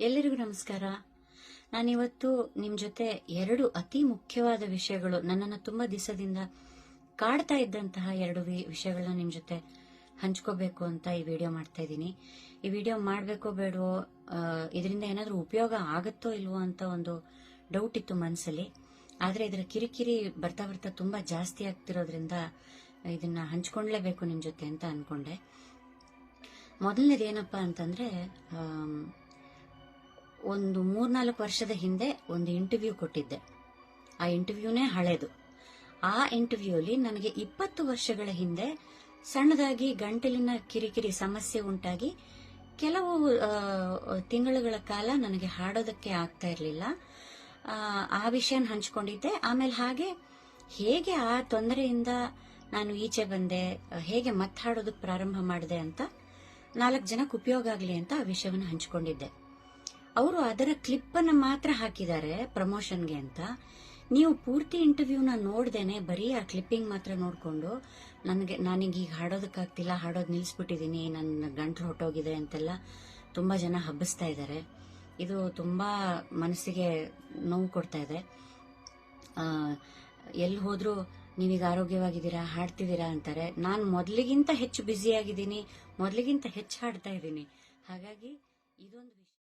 ಎಲ್ಲರಿಗೂ ನಮಸ್ಕಾರ. ನಾನಿವತ್ತು ನಿಮ್ಮ ಜೊತೆ ಎರಡು ಅತಿ ಮುಖ್ಯವಾದ ವಿಷಯಗಳು ನನ್ನನ್ನು ತುಂಬಾ ದಿವಸದಿಂದ ಕಾಡ್ತಾ ಇದ್ದಂತಹ ಎರಡು ವಿಷಯಗಳನ್ನ ನಿಮ್ಮ ಜೊತೆ ಹಂಚ್ಕೋಬೇಕು ಅಂತ ಈ ವಿಡಿಯೋ ಮಾಡ್ತಾ ಇದ್ದೀನಿ. ಈ ವಿಡಿಯೋ ಮಾಡಬೇಕೋ ಬೇಡವೋ ಇದರಿಂದ ಏನಾದರೂ ಉಪಯೋಗ ಆಗುತ್ತೋ ಇಲ್ವೋ ಅಂತ ಒಂದು ಡೌಟ್ ಇತ್ತು ಮನಸ್ಸಲ್ಲಿ ಆದರೆ ಇದರ ಕಿರಿಕಿರಿ ಬರ್ತಾ ಬರ್ತಾ ತುಂಬಾ ಜಾಸ್ತಿ ಆಗ್ತಿರೋದ್ರಿಂದ ಇದನ್ನ ಹಂಚ್ಕೊಂಡ್ಲೇಬೇಕು ನಿಮ್ಮ ಜೊತೆ ಅಂತ ಅನ್ಕೊಂಡೆ. ಮೊದಲನೇದು ಏನಪ್ಪ ಅಂತಂದ್ರೆ ಒಂದು ಮೂರ್ನಾಲ್ಕು ವರ್ಷದ ಹಿಂದೆ ಒಂದು ಇಂಟರ್ವ್ಯೂ ಕೊಟ್ಟಿದ್ದೆ. ಆ ಇಂಟರ್ವ್ಯೂನೇ ಹಳೇದು. ಆ ಇಂಟರ್ವ್ಯೂಲಿ ನನಗೆ ಇಪ್ಪತ್ತು ವರ್ಷಗಳ ಹಿಂದೆ ಸಣ್ಣದಾಗಿ ಗಂಟಲಿನ ಕಿರಿಕಿರಿ ಸಮಸ್ಯೆ ಉಂಟಾಗಿ ಕೆಲವು ತಿಂಗಳುಗಳ ಕಾಲ ನನಗೆ ಹಾಡೋದಕ್ಕೆ ಆಗ್ತಾ ಇರಲಿಲ್ಲ. ಆ ವಿಷಯನ ಹಂಚ್ಕೊಂಡಿದ್ದೆ. ಆಮೇಲೆ ಹಾಗೆ ಹೇಗೆ ಆ ತೊಂದರೆಯಿಂದ ನಾನು ಈಚೆ ಬಂದೆ, ಹೇಗೆ ಮತ್ತೆ ಹಾಡೋದಕ್ಕೆ ಪ್ರಾರಂಭ ಮಾಡಿದೆ ಅಂತ ನಾಲ್ಕು ಜನಕ್ಕೆ ಉಪಯೋಗ ಆಗಲಿ ಅಂತ ಆ ವಿಷಯವನ್ನು ಹಂಚ್ಕೊಂಡಿದ್ದೆ. ಅವರು ಅದರ ಕ್ಲಿಪ್ ಅನ್ನ ಮಾತ್ರ ಹಾಕಿದ್ದಾರೆ ಪ್ರಮೋಷನ್ಗೆ ಅಂತ. ನೀವು ಪೂರ್ತಿ ಇಂಟರ್ವ್ಯೂನ ನೋಡ್ದೇನೆ ಬರೀ ಆ ಕ್ಲಿಪ್ಪಿಂಗ್ ಮಾತ್ರ ನೋಡ್ಕೊಂಡು, ನನಗೆ ನನಗೆ ಈಗ ಹಾಡೋದಕ್ಕಾಗ್ತಿಲ್ಲ, ಹಾಡೋದು ನಿಲ್ಲಿಸ್ಬಿಟ್ಟಿದ್ದೀನಿ ನನ್ನ ಗಂಟ್ಲು ಹೊಟ್ಟೋಗಿದೆ ಅಂತೆಲ್ಲ ತುಂಬಾ ಜನ ಹಬ್ಬಿಸ್ತಾ ಇದ್ದಾರೆ. ಇದು ತುಂಬಾ ಮನಸ್ಸಿಗೆ ನೋವು ಕೊಡ್ತಾ ಇದೆ. ಎಲ್ಲಿ ಹೋದ್ರೂ ನೀವೀಗ ಆರೋಗ್ಯವಾಗಿದ್ದೀರಾ, ಹಾಡ್ತಿದ್ದೀರಾ ಅಂತಾರೆ. ನಾನು ಮೊದಲಿಗಿಂತ ಹೆಚ್ಚು ಬ್ಯುಸಿ ಆಗಿದ್ದೀನಿ ಮೊದಲಿಗಿಂತ ಹೆಚ್ಚು ಹಾಡ್ತಾ ಇದ್ದೀನಿ. ಹಾಗಾಗಿ ಇದೊಂದು